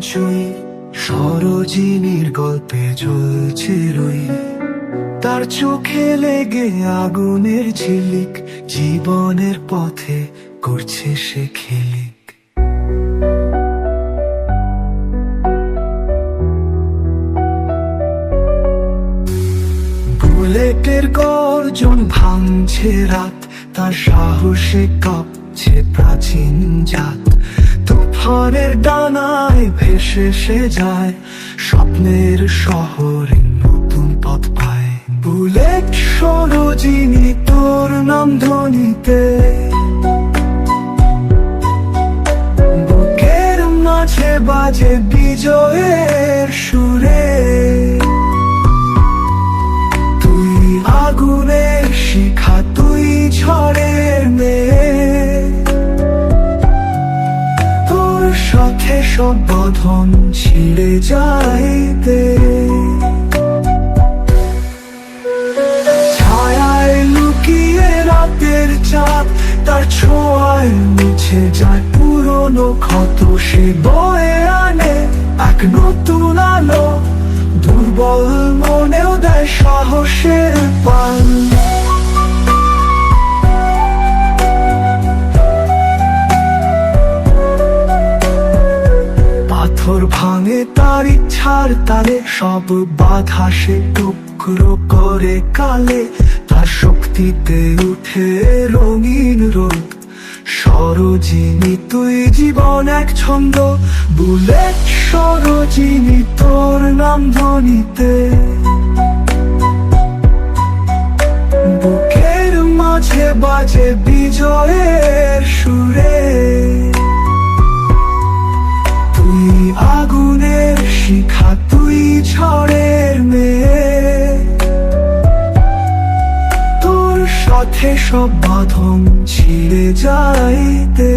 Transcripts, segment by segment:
চুই সরোজিনীর গল্পে রই। তার চোখে লেগে আগুনের ঝিলিক, জীবনের পথে করছে সে গর্জন ভাঙছে রাত, তার সাহসে কাঁপছে প্রাচীন জাত। তুফানের ডানায় ভেসে সে যায়। স্বপ্নের শহরে নতুন পথ পায়। বুলেট সরোজিনী তোর নাম ধ্বনিতে। বুকের মাঝে বাজে বিজয়ের সুরে। সব বধন ছিঁড়ে যাইতে। ছায়ায় লুকিয়ে রাতের চাঁদ, তার ছোঁয়ায় মুছে যায় পুরনো ক্ষত, সে বয়ে আনে এক নতুন আলো। দুর্বল মনেও দেয় সাহসের পান ভাঙে তার ইচ্ছার তালে সব বাধা সে টুকরো করে কালে। তার শক্তিতে উঠে রঙিন রোদ। সরোজিনী, তুই জীবন এক ছন্দ। বুলেট সরোজিনী, তোর নাম ধ্বনিতে। বুকের মাঝে বাজে বিজয়ের সুরে। সব বাঁধন ছিঁড়ে যাইতে।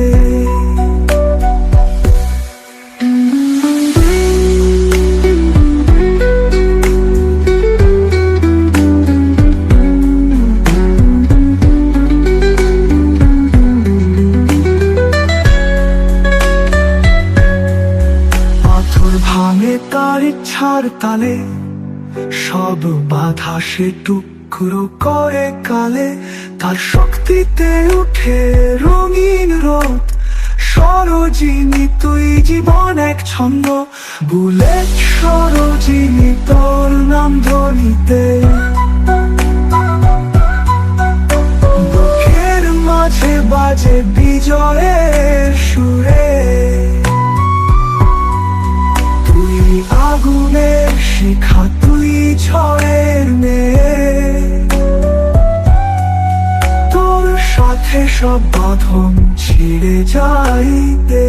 ভাঙে তার ইচ্ছার তালে সব বাধা সে টুকরো করে কালে, তার শক্তিতে উঠে রঙিন রোদ। সরোজিনী, তুই জীবন এক ছন্দ। বুলেট সরোজিনী, তোর নাম ধ্বনিতে সব বাঁধন ছিঁড়ে যাইতে।